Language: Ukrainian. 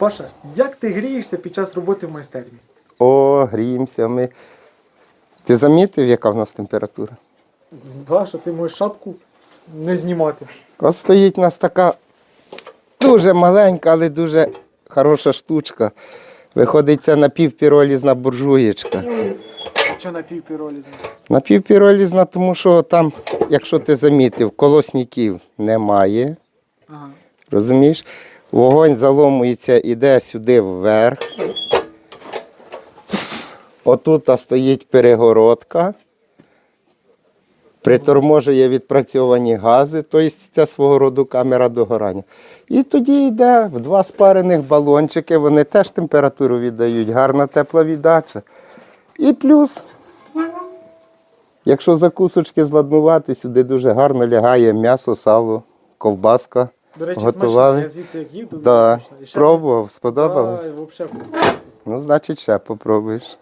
Паша, як ти грієшся під час роботи в майстерні? О, гріємося ми. Ти замітив, яка в нас температура? Два, що ти можеш шапку не знімати. Ось стоїть у нас така дуже маленька, але дуже хороша штучка. Виходить, це напівпіролізна буржуєчка. Що на півпіролі знімати? Напівпіролізна, тому що там, якщо ти замітив, колосніків немає. Ага. Розумієш? Вогонь заломується, іде сюди вверх. Отут стоїть перегородка. Приторможує відпрацьовані гази, тобто це свого роду камера догорання. І тоді йде в два спарених балончики, вони теж температуру віддають, гарна тепла віддача. І плюс, якщо закусочки зладнувати, сюди дуже гарно лягає м'ясо, сало, ковбаска. До речі, Готували. смачно. Я звідси як їду, Да. дуже смачно. І ще- Пробував, сподобалось? Да, взагалі. Ну, значить, ще попробуєш.